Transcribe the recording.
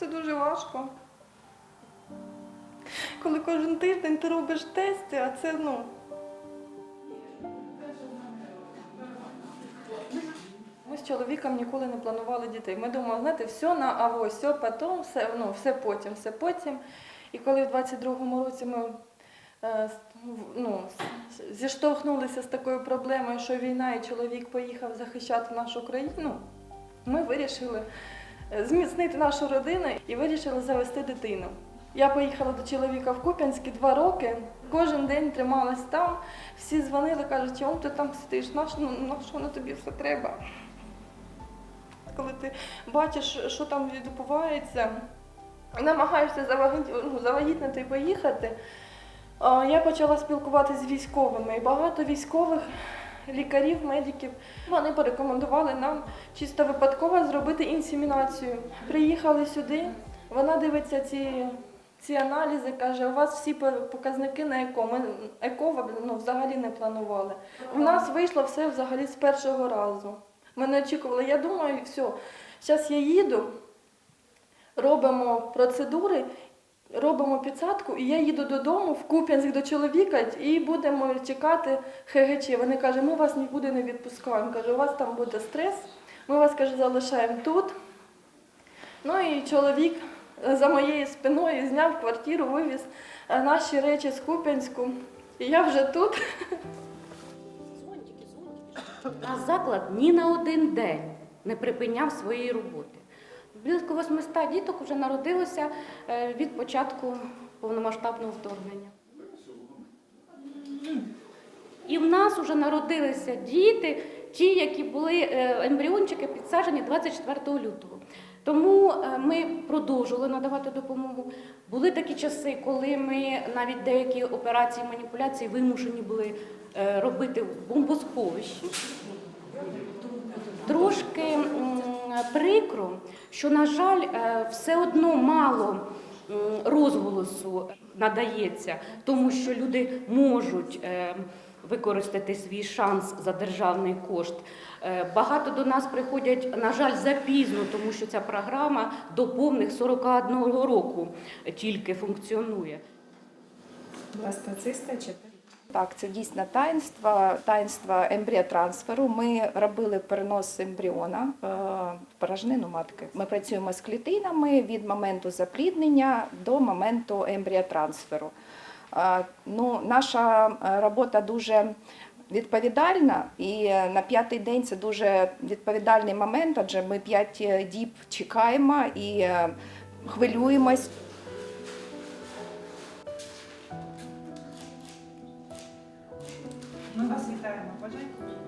Це дуже важко. Коли кожен тиждень ти робиш тести, а це ну. Ми з чоловіком ніколи не планували дітей. Ми думали, знаєте, все на авось, все потім, все, ну, все потім, все потім. І коли в 22-му році ми е, ну, зіштовхнулися з такою проблемою, що війна і чоловік поїхав захищати нашу країну, ми вирішили зміцнити нашу родину і вирішили завести дитину. Я поїхала до чоловіка в Куп'янськ два роки. Кожен день трималась там. Всі дзвонили, кажуть, чому ти там сидиш? На що, на що на тобі все треба? Коли ти бачиш, що там відбувається, намагаєшся ну, завагітнити і поїхати. Я почала спілкуватися з військовими, і багато військових лікарів, медиків вони порекомендували нам чисто випадково зробити інсемінацію. Приїхали сюди, вона дивиться ці, ці аналізи, каже, у вас всі показники на ЕКО. Ми ЕКО ну, взагалі не планували. У нас вийшло все взагалі з першого разу. Ми не очікували. Я думаю, все, зараз я їду, робимо процедури, робимо підсадку, і я їду додому в Куп'янськ до чоловіка і будемо чекати ХГЧ. Вони кажуть, ми вас нікуди не відпускаємо. Каже, у вас там буде стрес, ми вас каже, залишаємо тут. Ну і чоловік е, за моєю спиною зняв квартиру, вивіз е, наші речі з Куп'янську. І я вже тут. Наш заклад ні на один день не припиняв своєї роботи. Близько 800 діток вже народилося е, від початку повномасштабного вторгнення. І в нас вже народилися діти, ті, які були е, ембріончики підсаджені 24 лютого. Тому е, ми продовжували надавати допомогу. Були такі часи, коли ми навіть деякі операції маніпуляції вимушені були робити в бомбосховищі. Трошки м, прикро, що, на жаль, е, все одно мало розголосу надається, тому що люди можуть е, використати свій шанс за державний кошт. Е, Багато до нас приходять, на жаль, запізно, тому що ця програма до повних 41 року тільки функціонує. Бластоциста чи Так, це дійсно таїнство, таїнство ембріотрансферу. Ми робили перенос ембріона е, порожнину матки. Ми працюємо з клітинами від моменту запліднення до моменту ембріотрансферу. Е, Ну, наша е, робота дуже відповідальна, і на п'ятий день це дуже відповідальний момент, адже ми п'ять діб чекаємо і хвилюємось. Ми вас вітаємо. Бажаємо.